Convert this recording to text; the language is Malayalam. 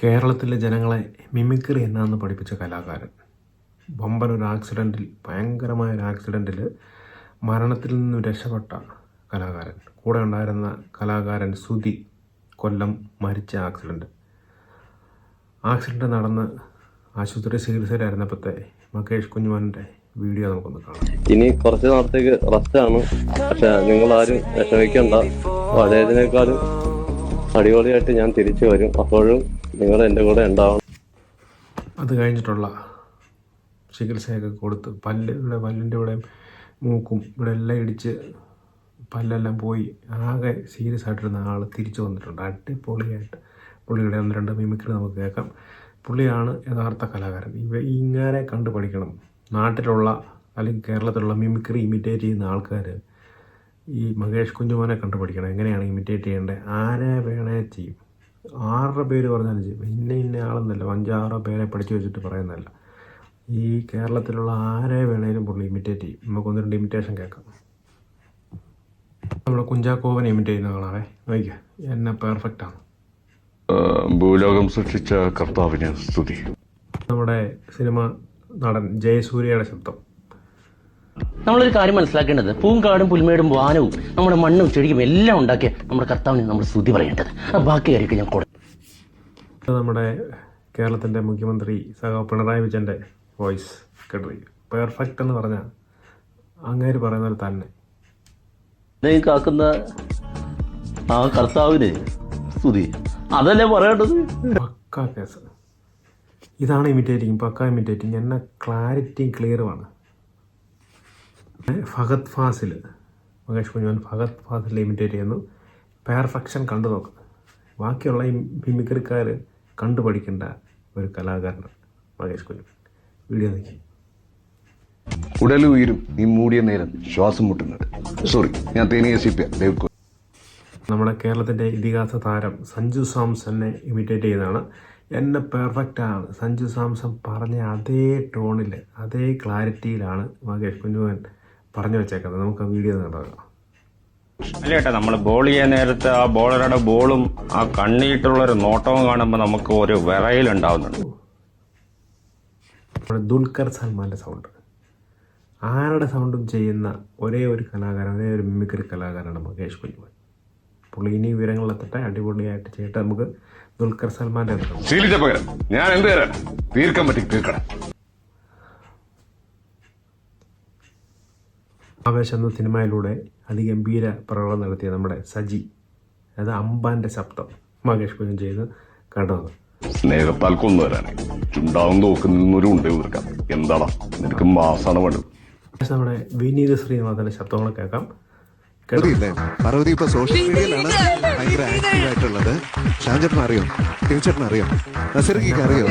കേരളത്തിലെ ജനങ്ങളെ മിമിക്രി എന്നാന്ന് പഠിപ്പിച്ച കലാകാരൻ. ബമ്പൻ ഒരു ആക്സിഡന്റിൽ ഭയങ്കരമായ ഒരു ആക്സിഡന്റിൽ മരണത്തിൽ നിന്ന് രക്ഷപ്പെട്ട കലാകാരൻ. കൂടെ ഉണ്ടായിരുന്ന കലാകാരൻ സുധി കൊല്ലം മരിച്ച ആക്സിഡന്റ് ആക്സിഡന്റ് നടന്ന് ആശുപത്രി ചികിത്സയിലായിരുന്നപ്പോഴത്തെ മകേഷ് കുഞ്ഞുമോന്റെ വീഡിയോ നമുക്കൊന്ന് കാണാം. ഇനി കുറച്ച് നാളത്തേക്ക് ആണ്. പക്ഷെ നിങ്ങൾ ആരും വിഷമിക്കണ്ട പഴയതിനേക്കാളും അടിപൊളിയായിട്ട് ഞാൻ തിരിച്ചു വരും. അപ്പോഴും നിങ്ങൾ എന്റെ കൂടെ ഉണ്ടാവണം. അത് കഴിഞ്ഞിട്ടുള്ള ചികിത്സയൊക്കെ കൊടുത്ത് പല്ല് ഇവിടെ പല്ലിന്റെ ഇവിടെയും മൂക്കും ഇവിടെ എല്ലാം ഇടിച്ച് പല്ലെല്ലാം പോയി. ആകെ സീരിയസ് ആയിട്ടിരുന്ന ആൾ തിരിച്ചു വന്നിട്ടുണ്ട്. അടിപൊളിയായിട്ട്. പുള്ളിയുടെ ഒന്ന് രണ്ട് മിമിക്രി നമുക്ക് കേൾക്കാം. പുള്ളിയാണ് യഥാർത്ഥ കലാകാരൻ. ഇവ ഇങ്ങനെ കണ്ടു പഠിക്കണം. നാട്ടിലുള്ള അല്ലെങ്കിൽ കേരളത്തിലുള്ള മിമിക്രി ഇമിറ്റേറ്റ് ചെയ്യുന്ന ആൾക്കാർ ഈ മഹേഷ് കുഞ്ഞുമോനെ കണ്ടുപഠിക്കണം എങ്ങനെയാണ് ഇമിറ്റേറ്റ് ചെയ്യേണ്ടത്? ആരെ വേണേ ചെയ്യും. ആറുടെ പേര് പറഞ്ഞാലും ചെയ്യും. ഇന്ന ഇന്ന ആളെന്നല്ല. അഞ്ചാറോ പേരെ പഠിച്ചു വെച്ചിട്ട് പറയുന്നതല്ല. ഈ കേരളത്തിലുള്ള ആരെ വേണേലും പുള്ളി ഇമിറ്റേറ്റ് ചെയ്യും. നമുക്കൊന്ന് രണ്ട് ഇമിറ്റേഷൻ കേൾക്കാം. നമ്മൾ കുഞ്ചാക്കോവനെ ഇമിറ്റ് ചെയ്യുന്ന കാണാവേ നോക്കിക്കുക എന്നെ പെർഫെക്റ്റാണ് ഭൂലോകം സൃഷ്ടിച്ച കർത്താവിന് സ്തുതി. നമ്മുടെ സിനിമ നടൻ ജയസൂര്യയുടെ ശബ്ദം. നമ്മളൊരു കാര്യം മനസ്സിലാക്കേണ്ടത്. പൂങ്കാടും പുൽമേടും വാനവും നമ്മുടെ മണ്ണും ചെടിയും എല്ലാം ഉണ്ടാക്കിയ നമ്മുടെ കർത്താവിന് നമ്മൾ സ്തുതി പറയേണ്ടത്. ആ ബാക്കി കാര്യമൊക്കെ ഞാൻ കൊടുക്കും നമ്മുടെ കേരളത്തിന്റെ മുഖ്യമന്ത്രി സഹ പിണറായി വിജയന്റെ വോയിസ് കേട്ടു പെർഫെക്റ്റ് എന്ന് പറഞ്ഞാൽ അങ്ങേര് പറയുന്നത് തന്നെ. കാക്കുന്ന ആ കർത്താവിന് സ്തുതി. അതല്ലേ പറയേണ്ടത്? പക്ക കേസ്. ഇതാണ് ഇമിറ്റേറ്റിംഗ് പക്ക ഇമിറ്റേറ്റിംഗ് എന്നെ ക്ലാരിറ്റിയും ക്ലിയറുമാണ് ഫഹദ് ഫാസിൽ മഹേഷ് കുഞ്ഞുവൻ ഫഹദ് ഫാസിൽ ഇമിറ്റേറ്റ് ചെയ്യുന്നു. പെർഫെക്ഷൻ കണ്ടു നോക്ക്. ബാക്കിയുള്ള ഈ മിമിക്രിക്കാർ കണ്ടു പഠിക്കേണ്ട ഒരു കലാകാരനാണ് മഹേഷ് കുഞ്ഞു വീഡിയോ നോക്കി. ഉടലുയരും ഈ മൂടിയ നേരം ശ്വാസം മുട്ടുന്നത്. സോറി ഞാൻ തേനിയ സി പി ഡേവിഡ് നമ്മുടെ കേരളത്തിന്റെ ഇതിഹാസ താരം സഞ്ജു സാംസനെ ഇമിറ്റേറ്റ് ചെയ്യുന്നതാണ്. എന്നെ പെർഫെക്റ്റ് ആണ്. സഞ്ജു സാംസൺ പറഞ്ഞ അതേ ടോണിൽ അതേ ക്ലാരിറ്റിയിലാണ് മകേഷ് കുഞ്ഞുവൻ പറഞ്ഞു വെച്ചേക്കുന്നത്. നമുക്ക് ആ വീഡിയോ കണ്ടതാണ് അല്ല ചേട്ടാ നമ്മൾ ബോൾ ചെയ്യാൻ നേരത്തെ ആ ബോളറുടെ ബോളും ആ കണ്ണീട്ടുള്ള ഒരു നോട്ടവും കാണുമ്പോൾ നമുക്ക് ഒരു വിറയിലുണ്ടാവുന്നുണ്ട് നമ്മുടെ ദുൽഖർ സൽമാന്റെ സൗണ്ട് ആരുടെ സൗണ്ടും ചെയ്യുന്ന ഒരേ ഒരു കലാകാരൻ ഒരേ ഒരു മിമിക്രി കലാകാരനാണ് മകേഷ് കുഞ്ഞുമൻ. പുള്ളി ഇനി വിവരങ്ങളിലെത്തട്ടെ അടിപൊളിയായിട്ട് ചെയ്തിട്ട് നമുക്ക് ദുൽഖർ സൽമാന്റെ പകരം ഞാൻ എന്ത് തരാം തീർക്കാൻ പറ്റി തീർക്കണം. ആവേശം എന്ന സിനിമയിലൂടെ അതിഗംഭീര പ്രകടനം നടത്തിയ നമ്മുടെ സജി അത് അമ്പാന്റെ ശബ്ദം മഹേഷ് കുഞ്ഞൻ ചെയ്ത് കണ്ടത് സ്നേഹത്താൽ കൊന്നുവരാനെ. ചുണ്ടാവും നോക്കുന്നൊരു ഉണ്ട് തീർക്കാം എന്താടാ? നിനക്ക് മാസാണ് വേണ്ടത്. നമ്മുടെ വിനീത് ശ്രീനിവാസന്റെ ശബ്ദങ്ങൾ കേൾക്കാം? പാർവതി ഇപ്പൊ സോഷ്യൽ മീഡിയയിലാണ് ഭയങ്കര ആക്റ്റീവ് ആയിട്ടുള്ളത്. ഷാൻചേട്ടൻ അറിയോ ടീച്ചേട്ടൻ അറിയോ? നസീർക്കിക്ക് അറിയോ